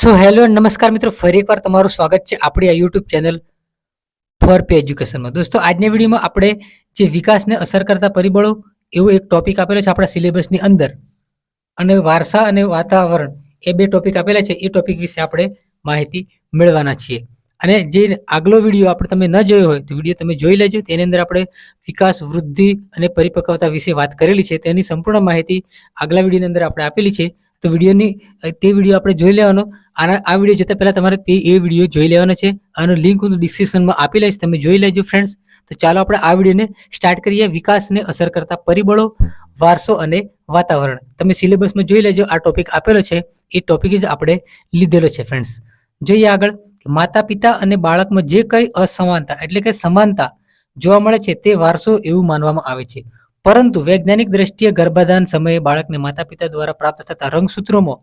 So hello નમસ્કાર મિત્રો. ફરી એકવાર તમારું સ્વાગત છે આપણી આ યુટ્યુબ ચેનલ ફોર પે એજ્યુકેશનમાં દોસ્તો, આજના વિડીયોમાં આપણે જે વિકાસને અસર કરતા પરિબળો, એવો એક ટોપિક આપેલો છે આપણા સિલેબસની અંદર. અને વારસા અને વાતાવરણ, એ બે ટોપિક આપેલા છે. એ ટોપિક વિશે આપણે માહિતી મેળવવાના છીએ. અને જે આગલો વીડિયો આપણે તમે ન જોયો હોય, તો વીડિયો તમે જોઈ લેજો. તેની અંદર આપણે વિકાસ, વૃદ્ધિ અને પરિપક્વતા વિશે વાત કરેલી છે. તેની સંપૂર્ણ માહિતી આગલા વિડીયોની અંદર આપણે આપેલી છે. તો વિડીયોની તે વીડિયો આપણે જોઈ લેવાનો. આના, આ વીડિયો જોતા પહેલાં તમારે તે એ વીડિયો જોઈ લેવાનો છે. આનો લિંક હું ડિસ્ક્રિપ્શનમાં આપી લઈશ, તમે જોઈ લેજો ફ્રેન્ડ્સ તો ચાલો આપણે આ વિડીયોને સ્ટાર્ટ કરીએ. વિકાસને અસર કરતા પરિબળો, વારસો અને વાતાવરણ. તમે સિલેબસમાં જોઈ લેજો, આ ટોપિક આપેલો છે. એ ટોપિક જ આપણે લીધેલો છે ફ્રેન્ડ્સ જોઈએ આગળ. માતા પિતા અને બાળકમાં જે કંઈ અસમાનતા, એટલે કે સમાનતા જોવા મળે છે તે વારસો એવું માનવામાં આવે છે. પરંતુ વૈજ્ઞાનિક દ્રષ્ટિએ ગર્ભાધાન સમયે બાળકને માતા પિતા દ્વારા પ્રાપ્ત થતા રંગસૂત્રોમાં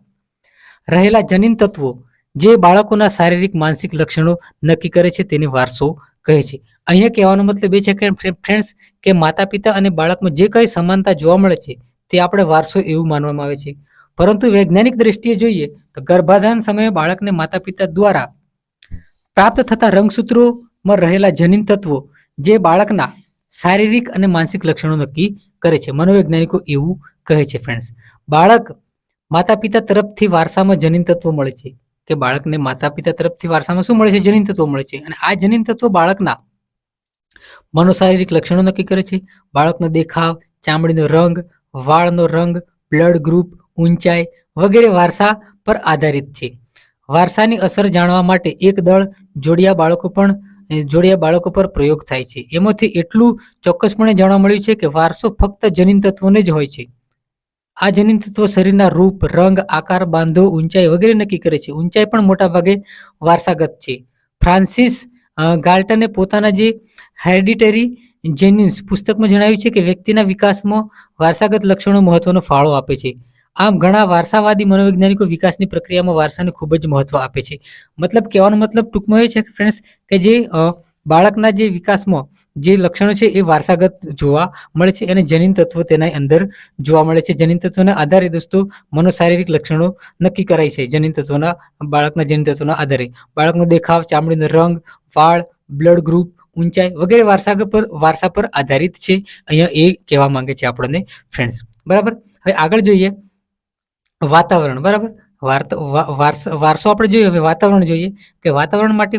રહેલા જનીન તત્વો જે બાળકોના શારીરિક, માનસિક લક્ષણો નક્કી કરે છે તેને વારસો કહે છે. અહીંયા કહેવાનો મતલબ એ છે કે ફ્રેન્ડ્સ, કે માતા પિતા અને બાળકમાં જે કંઈ સમાનતા જોવા મળે છે તે આપણે વારસો એવું માનવામાં આવે છે. પરંતુ વૈજ્ઞાનિક દ્રષ્ટિએ જોઈએ તો ગર્ભાધાન સમયે બાળકને માતા પિતા દ્વારા પ્રાપ્ત થતા રંગસૂત્રોમાં રહેલા જનીન તત્વો જે બાળકના શારીરિક અને માનસિક લક્ષણો નક્કી કરે છે. મનોવૈજ્ઞાનિકો એવું કહે છે ફ્રેન્ડ્સ બાળક માતા પિતા તરફથી વારસામાં જનીન તત્વો મળે છે કે બાળકને માતા પિતા તરફથી વારસામાં શું મળે છે? જનીન તત્વો મળે છે. અને આ જનીન તત્વો બાળકના મનોશારીરિક લક્ષણો નક્કી કરે છે. બાળકનો દેખાવ, ચામડીનો રંગ, વાળનો રંગ બ્લડ ગ્રુપ ઊંચાઈ વગેરે વારસા પર આધારિત છે. વારસાની અસર જાણવા માટે એક દળ જોડિયા બાળકો પણ જોડિયા બાળકો પર પ્રયોગ થાય છે. એમાંથી એટલું ચોક્કસપણે જાણવા મળ્યું છે કે વારસો ફક્ત જનીન તત્વોને જ હોય છે. આ જનીન તત્વો શરીરના રૂપ, રંગ, આકાર, બાંધો, ઊંચાઈ વગેરે નક્કી કરે છે. ઊંચાઈ પણ મોટાભાગે વારસાગત છે. ફ્રાન્સિસ ગાલ્ટને પોતાના જે હેરિડિટરી જેન્યુન્સ પુસ્તકમાં જણાવ્યું છે કે વ્યક્તિના વિકાસમાં વારસાગત લક્ષણો મહત્વનો ફાળો આપે છે. આમ ઘણા વારસાવાદી મનોવૈજ્ઞાનિકો વિકાસની પ્રક્રિયામાં વારસાને ખૂબ જ મહત્વ આપે છે. મતલબ કહેવાનો મતલબ ટૂંકમાં એ છે કે ફ્રેન્ડ્સ કે જે બાળકના જે વિકાસમાં જે લક્ષણો છે એ વારસાગત જોવા મળે છે અને જનીન તત્વો તેના અંદર જોવા મળે છે. જનીન તત્વોના આધારે દોસ્તો મનોશારીરિક લક્ષણો નક્કી કરાય છે જનીન તત્વોના, બાળકના જનીન તત્વોના આધારે. બાળકનો દેખાવ, ચામડીનો રંગ, વાળ બ્લડ ગ્રુપ ઊંચાઈ વગેરે વારસાગત પર, વારસા પર આધારિત છે. અહીંયા એ કહેવા માંગે છે આપણને ફ્રેન્ડ્સ બરાબર? હવે આગળ જોઈએ વાતાવરણ, બરાબર? વારસો આપણે જોઈએ, હવે વાતાવરણ જોઈએ, કે વાતાવરણ માટે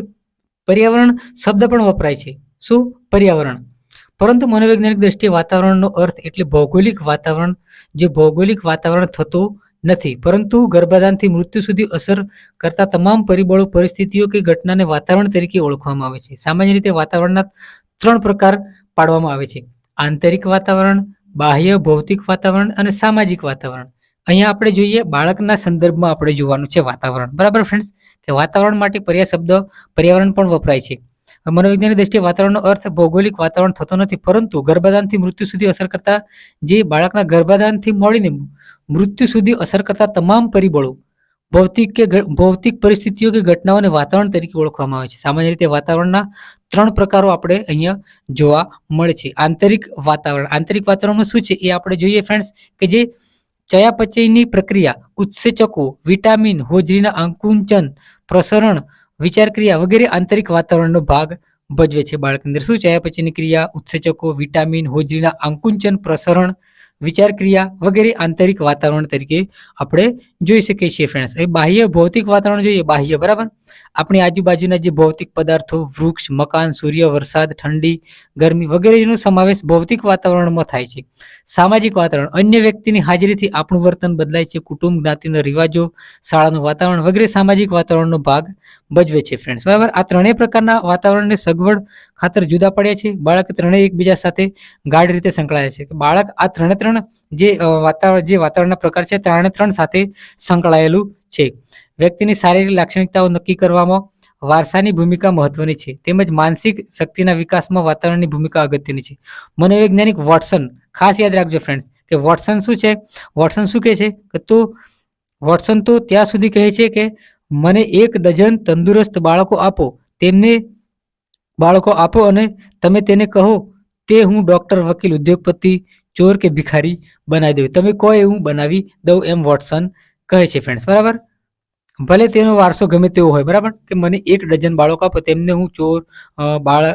પર્યાવરણ શબ્દ પણ વપરાય છે. શું? પર્યાવરણ. પરંતુ મનોવૈજ્ઞાનિક દ્રષ્ટિએ વાતાવરણનો અર્થ એટલે ભૌગોલિક વાતાવરણ, જે ભૌગોલિક વાતાવરણ થતું નથી. પરંતુ ગર્ભાધાનથી મૃત્યુ સુધી અસર કરતા તમામ પરિબળો, પરિસ્થિતિઓ કે ઘટનાને વાતાવરણ તરીકે ઓળખવામાં આવે છે. સામાન્ય રીતે વાતાવરણના ત્રણ પ્રકાર પાડવામાં આવે છે. આંતરિક વાતાવરણ, બાહ્ય ભૌતિક વાતાવરણ અને સામાજિક વાતાવરણ. અહીંયા આપણે જોઈએ બાળકના સંદર્ભમાં આપણે જોવાનું છે વાતાવરણ. બરાબર ફ્રેન્ડ્સ કે વાતાવરણ માટે પર્યા શબ્દ, પર્યાવરણ પણ વપરાય છે. મનોવિજ્ઞાનની દ્રષ્ટિએ વાતાવરણનો અર્થ ભૌગોલિક વાતાવરણ થતો નથી, પરંતુ ગર્ભાધાનથી મૃત્યુ સુધી અસર કરતા જે બાળકના ગર્ભાધાનથી મળીને મૃત્યુ સુધી અસર કરતા તમામ પરિબળો, ભૌતિક કે ભૌતિક પરિસ્થિતિઓ કે ઘટનાઓને વાતાવરણ તરીકે ઓળખવામાં આવે છે. સામાન્ય રીતે વાતાવરણના ત્રણ પ્રકારો આપણે અહીંયા જોવા મળે છે. આંતરિક વાતાવરણ. આંતરિક વાતાવરણમાં શું છે એ આપણે જોઈએ ફ્રેન્ડ્સ કે જે ચયાપચયની પ્રક્રિયા, ઉત્સેચકો, વિટામિન, હોજરીના આંકુંચન, પ્રસરણ, વિચારક્રિયા વગેરે આંતરિક વાતાવરણનો ભાગ ભજવે છે. બાળકની અંદર શું ચયાપચયની ક્રિયા, ઉત્સેચકો, વિટામિન, હોજરીના આંકુંચન, પ્રસરણ વિચાર ક્રિયા વગેરે આંતરિક વાતાવરણ તરીકે આપણે જોઈ શકીએ છીએ ફ્રેન્ડ્સ એ બાહ્ય ભૌતિક વાતાવરણ જોઈએ, બાહ્ય, બરાબર? આપણી આજુબાજુના જે ભૌતિક પદાર્થો, વૃક્ષ, મકાન, સૂર્ય, વરસાદ, ઠંડી, ગરમી વગેરેનો સમાવેશ ભૌતિક વાતાવરણમાં થાય છે. સામાજિક વાતાવરણ, અન્ય વ્યક્તિની હાજરીથી આપણું વર્તન બદલાય છે, કુટુંબ, જ્ઞાતિના રિવાજો, શાળાનું વાતાવરણ વગેરે સામાજિક વાતાવરણનો ભાગ ભજવે છે ફ્રેન્ડ્સ બરાબર? આ ત્રણેય પ્રકારના વાતાવરણને સગવડ ખાતર જુદા પડ્યા છે. બાળક ત્રણેય એકબીજા સાથે ગાઢ રીતે સંકળાયા છે. બાળક આ ત્રણે ત્રણ જે વાતાવરણ, જે વાતાવરણના પ્રકાર છે, ત્રણે ત્રણ સાથે સંકળાયેલું છે. વ્યક્તિની શારીરિક લાક્ષણિકતાઓ નક્કી કરવામાં વારસાની ભૂમિકા મહત્વની છે, તેમજ માનસિક શક્તિના વિકાસમાં વાતાવરણની ભૂમિકા અગત્યની છે. મનોવૈજ્ઞાનિક વોટસન, ખાસ યાદ રાખજો ફ્રેન્ડ્સ કે વોટસન શું છે? વોટસન શું કહે છે? કે તો, વોટસન તો ત્યાં સુધી કહે છે કે, મને એક ડઝન તંદુરસ્ત બાળકો આપો, તેમને બાળકો આપો અને તમે તેને કહો, તે હું ડૉક્ટર વકીલ, ઉદ્યોગપતિ ચોર કે ભિખારી બનાવી દઉં તમે કહો એવું બનાવી દઉં એમ વોટસન કહે છે ફ્રેન્ડ્સ બરાબર? ભલે તેનો વારસો ગમે તેવો હોય, બરાબર? કે મને એક ડઝન બાળકો આપો, તેમને હું ચોર બાળ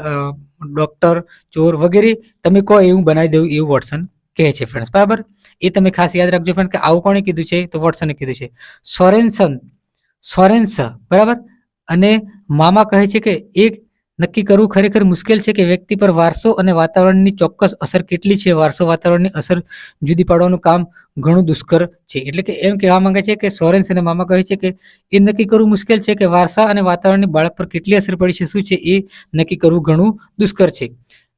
ડૉક્ટર, ચોર વગેરે તમે કહો એવું બનાવી દઉં એવું વોટસન કહે છે ફ્રેન્ડ્સ બરાબર? એ તમે ખાસ યાદ રાખજો ફ્રેન્ડ કે આવું કોણે કીધું છે? તો વોટસને કીધું છે. સોરેન્સન, સોરેન્સ, બરાબર? અને મામા કહે છે કે એક નક્કી કરવું ખરેખર મુશ્કેલ છે કે વ્યક્તિ પર વારસો અને વાતાવરણની ચોક્કસ અસર કેટલી છે? વારસો વાતાવરણની અસર જુદી પાડવાનું કામ ઘણું દુષ્કર છે. એટલે કે એમ કહેવા માંગે છે કે સોરેન્સ અને મામા કહે છે કે એ નક્કી કરવું મુશ્કેલ છે કે વારસા અને વાતાવરણની બાળક પર કેટલી અસર પડી છે, શું છે? એ નક્કી કરવું ઘણું દુષ્કર છે.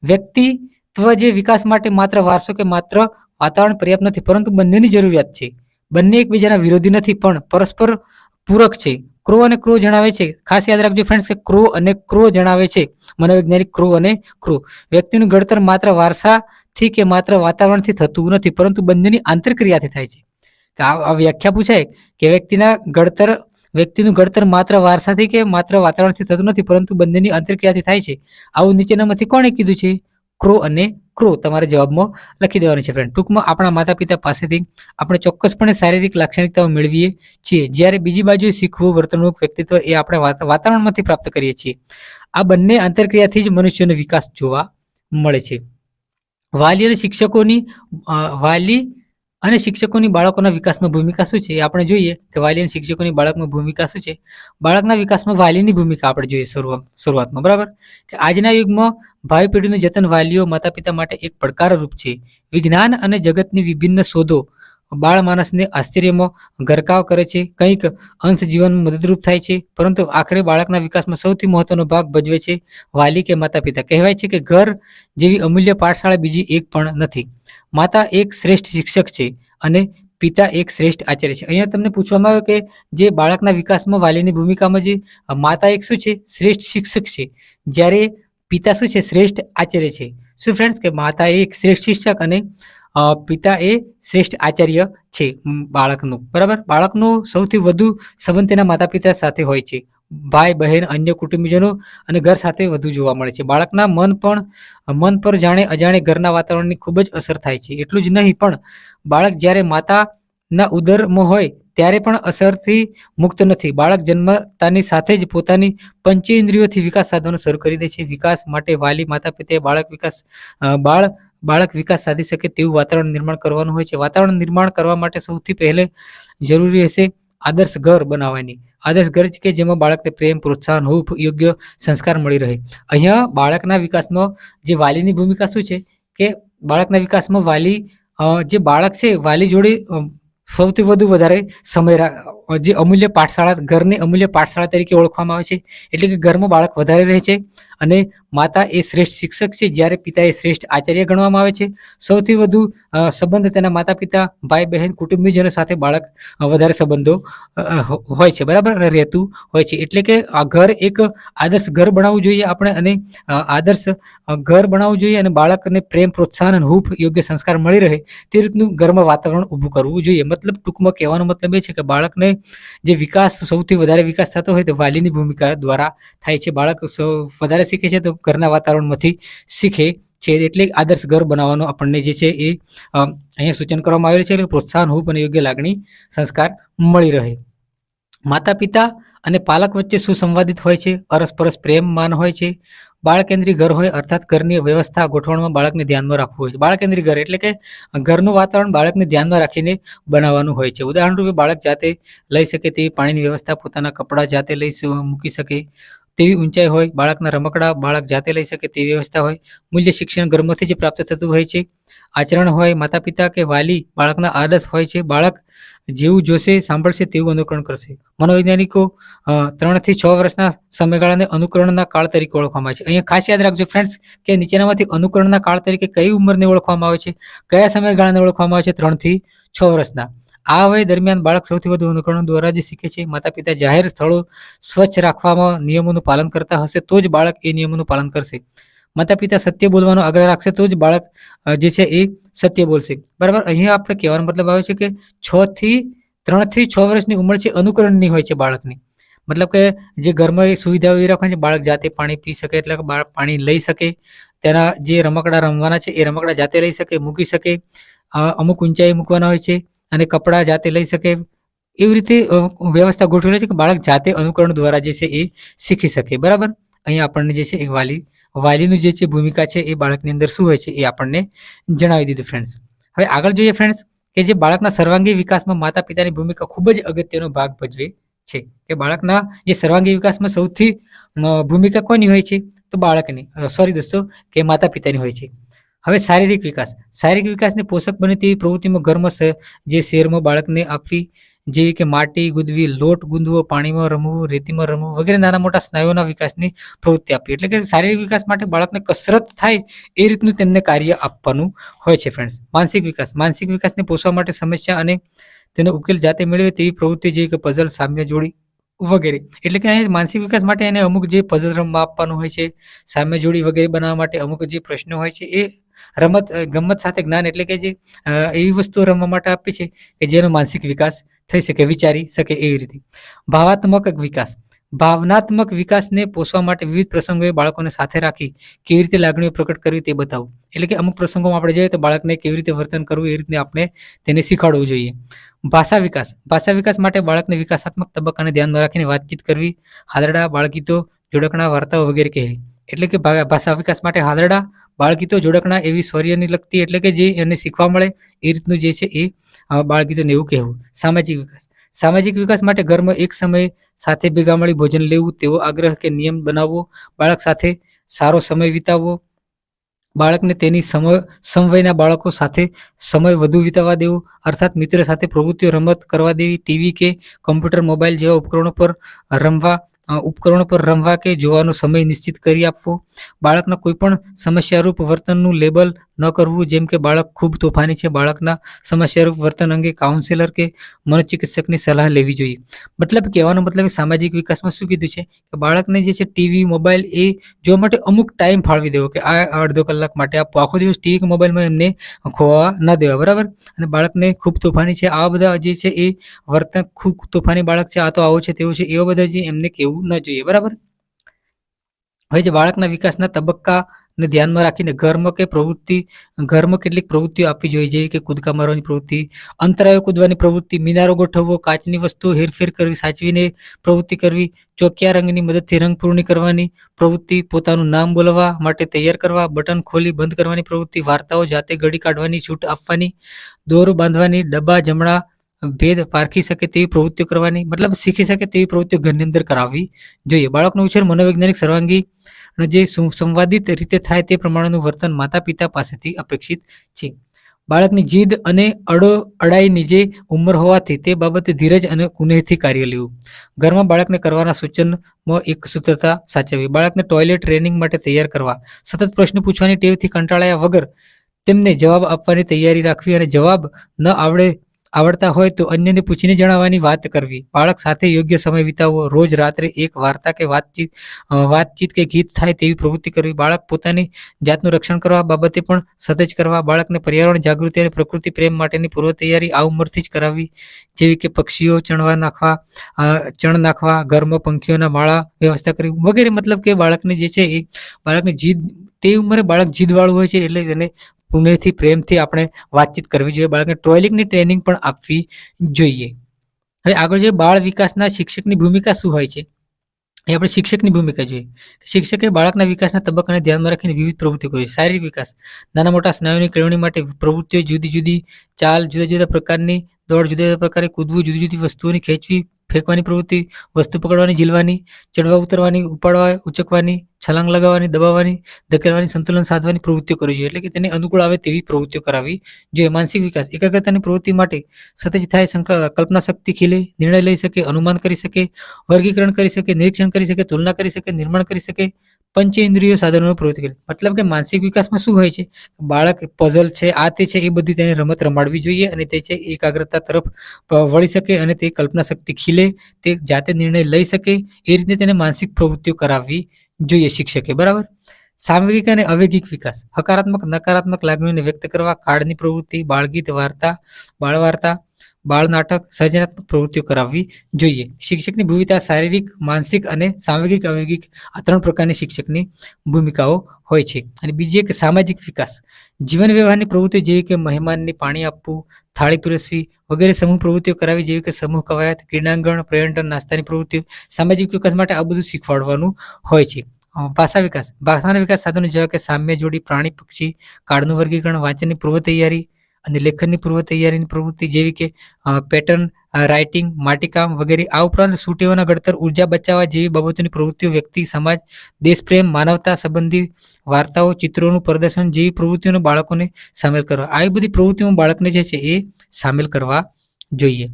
વ્યક્તિત્વ જે વિકાસ માટે માત્ર વારસો કે માત્ર વાતાવરણ પર્યાપ્ત નથી, પરંતુ બંનેની જરૂરિયાત છે. બંને એકબીજાના વિરોધી નથી પણ પરસ્પર પૂરક છે. ક્રો અને ક્રો જણાવે છે. ખાસ યાદ રાખજો ફ્રેન્ડ્સ કે ક્રો અને ક્રો જણાવે છે. મનોવૈજ્ઞાનિક ક્રો અને ક્રો. વ્યક્તિનું ઘડતર માત્ર વારસાથી કે માત્ર વાતાવરણથી થતું નથી, પરંતુ બંનેની આંતરક્રિયાથી થાય છે. આ વ્યાખ્યા પૂછાય કે વ્યક્તિના ઘડતર, વ્યક્તિનું ઘડતર માત્ર વારસાથી કે માત્ર વાતાવરણથી થતું નથી, પરંતુ બંનેની આંતરક્રિયાથી થાય છે. આવું નીચેનામાંથી કોણે કીધું છે? ક્રો અને ક્રો તમારે જવાબમાં લખી દેવાનું છે ફ્રેન્ડ ટૂંકમાં આપણા માતા પિતા પાસેથી આપણે ચોક્કસપણે શારીરિક લાક્ષણિકતાઓ મેળવીએ છીએ. જ્યારે બીજી બાજુએ શીખવું, વર્તણૂક, વ્યક્તિત્વ એ આપણે વાતાવરણમાંથી પ્રાપ્ત કરીએ છીએ. આ બંને આંતરક્રિયાથી જ મનુષ્યનો વિકાસ જોવા મળે છે. વાલી અને શિક્ષકોની વાલી અને શિક્ષકોની બાળકોના વિકાસમાં ભૂમિકા શું છે આપણે જોઈએ કે વાલી શિક્ષકોની બાળકમાં ભૂમિકા શું છે? બાળકના વિકાસમાં વાલીની ભૂમિકા આપણે જોઈએ શરૂઆત, શરૂઆતમાં, બરાબર? કે આજના યુગમાં ભાવિ પેઢીનું જતન વાલીઓ માતા પિતા માટે એક પડકારરૂપ છે. વિજ્ઞાન અને જગતની વિભિન્ન શોધો બાળ માણસને આશ્ચર્યમાં ગરકાવ કરે છે. કંઈક અંશ જીવનમાં મદદરૂપ થાય છે, પરંતુ આખરે બાળકના વિકાસમાં સૌથી મહત્વનો ભાગ ભજવે છે વાલી કે માતા પિતા કહેવાય છે કે ઘર જેવી અમૂલ્ય પાઠશાળા બીજી એક પણ નથી. માતા એક શ્રેષ્ઠ શિક્ષક છે અને પિતા એક શ્રેષ્ઠ આચાર્ય છે. અહીંયા તમને પૂછવામાં આવ્યું કે જે બાળકના વિકાસમાં વાલીની ભૂમિકામાં જે માતા એક શું છે? શ્રેષ્ઠ શિક્ષક છે. જ્યારે પિતા શું છે? શ્રેષ્ઠ આચાર્ય છે. શું ફ્રેન્ડ્સ કે માતા એક શ્રેષ્ઠ શિક્ષક અને પિતા એ શ્રેષ્ઠ આચાર્ય છે બાળકનું. બરાબર? બાળકનો સૌથી વધુ સંબંધ તેના માતા પિતા સાથે હોય છે. ભાઈ, બહેન, અન્ય કુટુંબીજનો અને ઘર સાથે વધુ જોવા મળે છે. બાળકના મન પણ, મન પર જાણે અજાણે ઘરના વાતાવરણની ખૂબ જ અસર થાય છે. એટલું જ નહીં, પણ બાળક જ્યારે માતાના ઉદરમાં હોય, ત્યારે પણ અસરથી મુક્ત નથી. બાળક જન્મતાની સાથે જ પોતાની પંચેન્દ્રિયોથી વિકાસ સાધવાનો શરૂ કરી દે છે. વિકાસ માટે વાલી માતા પિતાએ બાળક વિકાસ બાળ બાળક વિકાસ સાધી શકે તેવું વાતાવરણ નિર્માણ કરવાનું હોય છે. વાતાવરણ નિર્માણ કરવા માટે સૌથી પહેલે જરૂરી હશે આદર્શ ઘર બનાવવાની. આદર્શ ઘર કે જેમાં બાળકને પ્રેમ, પ્રોત્સાહન હોવું યોગ્ય સંસ્કાર મળી રહે. અહીંયા બાળકના વિકાસમાં જે વાલીની ભૂમિકા શું છે કે બાળકના વિકાસમાં વાલી જે બાળક છે, વાલી જોડે સૌથી વધુ વધારે સમય જે અમૂલ્ય પાઠશાળા, ઘરને અમૂલ્ય પાઠશાળા તરીકે ઓળખવામાં આવે છે. એટલે કે ઘરમાં બાળક વધારે રહે છે અને માતા એ શ્રેષ્ઠ શિક્ષક છે, જ્યારે પિતા એ શ્રેષ્ઠ આચાર્ય ગણવામાં આવે છે. સૌથી વધુ સંબંધ તેના માતા પિતા, ભાઈ, બહેન, કુટુંબીજનો સાથે બાળક વધારે સંબંધો હોય છે. બરાબર? રહેતું હોય છે. એટલે કે આ ઘર એક આદર્શ ઘર બનાવવું જોઈએ આપણે અને આદર્શ ઘર બનાવવું જોઈએ અને બાળકને પ્રેમ, પ્રોત્સાહન અને હૂફ યોગ્ય સંસ્કાર મળી રહે તે રીતનું ઘરમાં વાતાવરણ ઊભું કરવું જોઈએ. મતલબ ટૂંકમાં કહેવાનો મતલબ એ છે કે બાળકને જે વિકાસ સૌથી વધારે વિકાસ થતો હોય તો વાલીની ભૂમિકા દ્વારા થાય છે. બાળક વધારે શીખે છે તો ઘરના વાતાવરણમાંથી શીખે છે એટલે આદર્શ ઘર બનાવવાનું આપણને જે છે એ અહીંયા સૂચન કરવામાં આવેલું છે એટલે પ્રોત્સાહન હોવું અને યોગ્ય લાગણી સંસ્કાર મળી રહે. માતા પિતા અને પાલક વચ્ચે સુસંવાદિત હોય છે. અરસપરસ પ્રેમ માન હોય છે. બાળકેન્દ્રી ઘર હોય, અર્થાત ઘરની વ્યવસ્થા ગોઠવણમાં બાળકને ધ્યાનમાં રાખવું હોય છે. બાળકેન્દ્રી ઘર એટલે કે ઘરનું વાતાવરણ બાળકને ધ્યાનમાં રાખીને બનાવવાનું હોય છે. ઉદાહરણ રૂપે બાળક જાતે લઈ શકે તેવી પાણીની વ્યવસ્થા, પોતાના કપડાં જાતે લઈ મૂકી શકે તેવી ઊંચાઈ હોય, બાળકના રમકડા બાળક જાતે લઈ શકે તેવી વ્યવસ્થા હોય. મૂલ્ય શિક્ષણ ઘરમાંથી જ પ્રાપ્ત થતું હોય છે. આચરણ હોય માતા પિતા કે વાલી બાળકના આદર્શ હોય છે. બાળક જેવું જોશે, સાંભળશે તેવું અનુકરણ કરશે. મનોવૈજ્ઞાનિકો ત્રણથી છ વર્ષના સમયગાળાને અનુકરણના કાળ તરીકે ઓળખવામાં આવે છે. અહીંયા ખાસ યાદ રાખજો ફ્રેન્ડ્સ કે નીચેનામાંથી અનુકરણના કાળ તરીકે કઈ ઉંમરને ઓળખવામાં આવે છે? કયા સમયગાળાને ઓળખવામાં આવે છે? ત્રણથી છ વર્ષના. આ વય દરમિયાન બાળક સૌથી વધુ અનુકરણ દ્વારા જ શીખે છે. માતા પિતા જાહેર સ્થળો સ્વચ્છ રાખવામાં નિયમોનું પાલન કરતા હશે, તો જ બાળક એ નિયમોનું પાલન કરશે. માતા પિતા સત્ય બોલવાનો આગ્રહ રાખશે તો જ બાળક જે છે એ સત્ય બોલશે. બરાબર? અહીંયા આપણે કહેવાનો મતલબ આવે છે કે છ થી, ત્રણથી છ વર્ષની ઉંમર છે અનુકરણની હોય છે બાળકની. મતલબ કે જે ઘરમાં એ સુવિધાઓ એવી રાખવાની બાળક જાતે પાણી પી શકે એટલે બાળક પાણી લઈ શકે. તેના જે રમકડા રમવાના છે એ રમકડા જાતે લઈ શકે, મૂકી શકે. અમુક ઊંચાઈ મૂકવાના હોય છે અને કપડાં જાતે લઈ શકે. એવી રીતે વ્યવસ્થા ગોઠવેલી છે કે બાળક જાતે અનુકરણ દ્વારા જે છે એ શીખી શકે. બરાબર? અહીંયા આપણને જે છે એ વાલી વાલીનું જે છે ભૂમિકા છે એ બાળકની અંદર શું હોય છે એ આપણને જણાવી દીધું ફ્રેન્ડ્સ હવે આગળ જોઈએ ફ્રેન્ડ્સ કે જે બાળકના સર્વાંગી વિકાસમાં માતા પિતાની ભૂમિકા ખૂબ જ અગત્યનો ભાગ ભજવે છે. કે બાળકના જે સર્વાંગી વિકાસમાં સૌથી ભૂમિકા કોની હોય છે? તો બાળકની. સોરી દોસ્તો, કે માતા પિતાની હોય છે. હવે શારીરિક વિકાસ. શારીરિક વિકાસને પોષક બને તેવી પ્રવૃત્તિમાં ઘરમાં જે શહેરમાં બાળકને આપવી જેવી કે માટી, ગુદવી, લોટ ગુંદવો, પાણીમાં રમવું, રેતીમાં રમવું વગેરે નાના મોટા સ્નાયુઓના વિકાસની પ્રવૃત્તિ આપવી. એટલે કે શારીરિક વિકાસ માટે બાળકને કસરત થાય એ રીતનું તેમને કાર્ય આપવાનું હોય છે ફ્રેન્ડ્સ માનસિક વિકાસ. માનસિક વિકાસને પોષવા માટે સમસ્યા અને તેનો ઉકેલ જાતે મેળવે તેવી પ્રવૃત્તિ જેવી કે પઝલ સામ્ય જોડી વગેરે. એટલે કે અહીંયા માનસિક વિકાસ માટે એને અમુક જે પઝલ રમવા આપવાનું હોય છે, સામ્ય જોડી વગેરે બનાવવા માટે અમુક જે પ્રશ્નો હોય છે એ રમત, ગમત સાથે જ્ઞાન એટલે કે જે એવી વસ્તુઓ રમવા માટે આપી છે કે જેનો માનસિક વિકાસ થઈ શકે, વિચારી શકે એવી રીતે. ભાવાત્મક વિકાસ. ભાવનાત્મક વિકાસને પોષવા માટે વિવિધ પ્રસંગોએ બાળકોને સાથે રાખી કેવી રીતે લાગણીઓ પ્રકટ કરવી તે બતાવવું એટલે કે અમુક પ્રસંગોમાં આપણે જોઈએ તો બાળકને કેવી રીતે વર્તન કરવું એ રીતે આપણે તેને શીખવાડવું જોઈએ. ભાષા વિકાસ. ભાષા વિકાસ માટે બાળકને વિકાસાત્મક તબક્કાને ધ્યાનમાં રાખીને વાતચીત કરવી, હાલરડા બાળગીતો, જોડકણા વાર્તાઓ વગેરે કહેવી. એટલે કે ભાષા વિકાસ માટે હાલરડા બાળગીતો જોડકણા એવી શૌર્યની લગતી એટલે કે જે એને શીખવા મળે એ રીતનું જે છે એ બાળગીતોને એવું કહેવું. સામાજિક વિકાસ. સામાજિક વિકાસ માટે ઘરમાં એક સમયે સાથે ભેગા મળી ભોજન લેવું, તેવો આગ્રહ કે નિયમ બનાવવો, બાળક સાથે સારો સમય વિતાવવો, બાળકને તેની સમય, સમવયના બાળકો સાથે સમય વધુ વિતાવવા દેવો, અર્થાત મિત્ર સાથે પ્રવૃત્તિઓ રમત કરવા દેવી, ટીવી કે કમ્પ્યુટર, મોબાઈલ જેવા ઉપકરણો પર રમવા ઉપકરણો પર રમવા કે જોવાનો સમય નિશ્ચિત કરી આપવો. બાળકના કોઈપણ સમસ્યારૂપ વર્તનનું લેબલ ન કરવું, જેમ કે બાળક ખૂબ તોફાની છે, બાળકના સમસ્યારૂપ વર્તન અંગે કાઉન્સિલર કે મનોચિકિત્સકની સલાહ લેવી જોઈએ. મતલબ કહેવાનો મતલબ સામાજિક વિકાસમાં શું કીધું છે? કે બાળકને જે છે ટીવી, મોબાઈલ એ જોવા માટે અમુક ટાઈમ ફાળવી દેવો, કે આ અડધો કલાક માટે આપો. આખો દિવસ ટીવી કે મોબાઈલમાં એમને ખોવા ન દેવા, બરાબર? અને બાળકને ખૂબ તોફાની છે. આવા બધા જે છે એ વર્તન, ખૂબ તોફાની બાળક છે, આ તો આવો છે, તેવું છે, એવા બધા જે એમને કહેવું ન જોઈએ, બરાબર? હવે જે બાળકના વિકાસના તબક્કાને ધ્યાનમાં રાખીને ઘરમાં કે પ્રવૃત્તિ, ઘરમાં કેટલીક પ્રવૃત્તિઓ આપવી જોઈએ, જેવી કે કૂદકા મારવાની પ્રવૃત્તિ, અંતરાયો કૂદવાની પ્રવૃત્તિ, મિનારો ગોઠવવો, કાચની વસ્તુઓ હેરફેર કરવી, સાચવીને પ્રવૃત્તિ કરવી, ચોકિયા રંગની મદદથી રંગ પૂરણી કરવાની પ્રવૃત્તિ, પોતાનું નામ બોલવા માટે તૈયાર કરવા, બટન ખોલી બંધ કરવાની પ્રવૃત્તિ, વાર્તાઓ જાતે ઘડી કાઢવાની, છૂટ આપવાની, દોરો બાંધવાની, ડબ્બા જમણા ભેદ પારખી શકે તેવી પ્રવૃત્તિઓ કરવાની, મતલબ શીખી શકે તેવી પ્રવૃત્તિઓ ઘરની અંદર કરાવવી. જોઈએ, બાળકનો ઉછેર મનોવૈજ્ઞાનિક, સર્વાંગી જે સંવાદિત રીતે થાય તે પ્રમાણેનું વર્તન માતા પિતા પાસેથી અપેક્ષિત છે. બાળકની જીદ અને અડો, અડાઈની જે ઉંમર હોવાથી તે બાબતે ધીરજ અને કુનેહથી કાર્ય લેવું. ઘરમાં બાળકને કરવાના સૂચનમાં એક સૂત્રતા સાચવવી. બાળકને ટોયલેટ ટ્રેનિંગ માટે તૈયાર કરવા. સતત પ્રશ્ન પૂછવાની ટેવથી કંટાળાયા વગર તેમને જવાબ આપવાની તૈયારી રાખવી અને જવાબ ન આવડે આવડતા હોય તો અન્યને પૂછીને જણાવવાની વાત કરવી. બાળક સાથે યોગ્ય સમય વિતાવવો, રોજ રાત્રે એક વાર્તા કે વાતચીત વાતચીત કે ગીત થાય તેવી પ્રવૃત્તિ કરવી. બાળક પોતાની જાતનું રક્ષણ કરવા બાબતે પણ સતત કરવા, બાળકને પર્યાવરણ, જાગૃતિ અને પ્રકૃતિ, પ્રેમ માટેની પૂર્વ તૈયારી આ ઉંમરથી જ કરાવવી. જેવી કે પક્ષીઓ ચણવા નાખવા ચણ નાખવા, ઘરમાં પંખીઓના માળા વ્યવસ્થા કરવી. વગેરે મતલબ કે બાળકને જે છે એ, બાળકની જીદ, તે ઉંમરે બાળક જીદવાળું હોય છે એટલે તેને પુણેથી, પ્રેમથી આપણે વાતચીત કરવી જોઈએ. બાળકને ટોયલિંગની ટ્રેનિંગ પણ આપવી જોઈએ. હવે આગળ જોઈએ બાળ વિકાસના શિક્ષકની ભૂમિકા શું હોય છે? એ આપણે શિક્ષકની ભૂમિકા જોઈએ. શિક્ષકે બાળકના વિકાસના તબક્કાને ધ્યાનમાં રાખીને વિવિધ પ્રવૃત્તિઓ કરી શારીરિક વિકાસ, નાના મોટા સ્નાયુની કેળવણી માટે પ્રવૃત્તિઓ જુદી જુદી ચાલ જુદા જુદા પ્રકારની દોડ જુદા જુદા પ્રકારે કૂદવું જુદી જુદી વસ્તુઓની ખેંચવી ફેંકવાની પ્રવૃત્તિ, વસ્તુ પકડવાની, ઝીલવાની ચડવા ઉતરવાની, ઉપાડવા, ઉચકવાની, છલાંગ લગાવવાની, દબાવવાની, ધકેલવાની, સંતુલન સાધવાની પ્રવૃત્તિઓ કરવી જોઈએ એટલે કે તેને અનુકૂળ આવે તેવી પ્રવૃત્તિઓ કરાવી જોઈએ માનસિક વિકાસ, એકાગ્રતાની પ્રવૃત્તિ માટે સતત થાય કલ્પના શક્તિ ખીલે, નિર્ણય લઈ શકે, અનુમાન કરી શકે, વર્ગીકરણ કરી શકે, નિરીક્ષણ કરી શકે, તુલના કરી શકે, નિર્માણ કરી શકે પંચેન્દ્રિયો સાધનો પ્રવૃત્તિ મતલબ કે માનસિક વિકાસમાં શું હોય છે? બાળક પઝલ છે, આ તે છે, એ બધી તેને રમત રમાડવી જોઈએ અને તે છે, એકાગ્રતા તરફ વળી શકે અને તે કલ્પના શક્તિ ખીલે, તે જાતે નિર્ણય લઈ શકે, એ રીતે તેને માનસિક પ્રવૃત્તિઓ કરાવવી જોઈએ શિક્ષકે, બરાબર? સામૂહિક અને અવેગિક વિકાસ. હકારાત્મક, નકારાત્મક લાગણીઓને વ્યક્ત કરવા, કાળની પ્રવૃત્તિ, બાળગીત વાર્તા બાળ વાર્તા બાળ નાટક સર્જનાત્મક પ્રવૃત્તિઓ કરાવવી જોઈએ. શિક્ષકની ભૂમિકા શારીરિક, માનસિક અને સાંવેગિક અવૈગિક આ ત્રણ પ્રકારની શિક્ષકની ભૂમિકાઓ હોય છે. અને બીજી એક સામાજિક વિકાસ. જીવન વ્યવહારની પ્રવૃત્તિ જેવી કે મહેમાનને પાણી આપવું, થાળી પીરસવી વગેરે સમૂહ પ્રવૃત્તિઓ કરાવી જેવી કે સમૂહ કવાયત, ક્રીડાંગણ, પર્યટન, નાસ્તાની પ્રવૃત્તિઓ સામાજિક વિકાસ માટે આ બધું શીખવાડવાનું હોય છે. ભાષા વિકાસ. ભાષાના વિકાસ સાધનો જેવા કે સામ્ય જોડી, પ્રાણી પક્ષી, કાળનું વર્ગીકરણ, વાંચનની પૂર્વ તૈયારી અને લેખનની પૂર્વ તૈયારીની પ્રવૃત્તિ જેવી કે પેટર્ન રાઇટિંગ માટીકામ વગેરે, આ ઉપરાંત સુટીઓના ઘડતર, ઊર્જા બચાવવા જેવી બાબતોની પ્રવૃત્તિઓ, વ્યક્તિ, સમાજ, દેશપ્રેમ, માનવતા સંબંધી વાર્તાઓ, ચિત્રોનું પ્રદર્શન જેવી પ્રવૃત્તિઓને બાળકોને સામેલ કરવા. આવી બધી પ્રવૃત્તિઓમાં બાળકને જે છે એ સામેલ કરવા જોઈએ.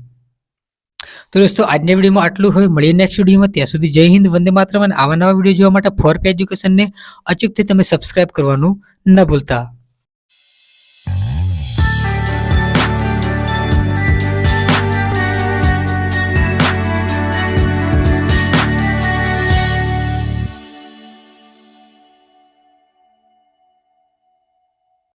તો દોસ્તો, આજના વિડીયોમાં આટલું. હવે મળીએ નેક્સ્ટ વિડીયોમાં. ત્યાં સુધી જય હિન્દ, વંદે માત્રમાં આવા નવા વીડિયો જોવા માટે ફોર પે એજ્યુકેશનને અચૂકથી તમે સબસ્ક્રાઇબ કરવાનું ન ભૂલતા.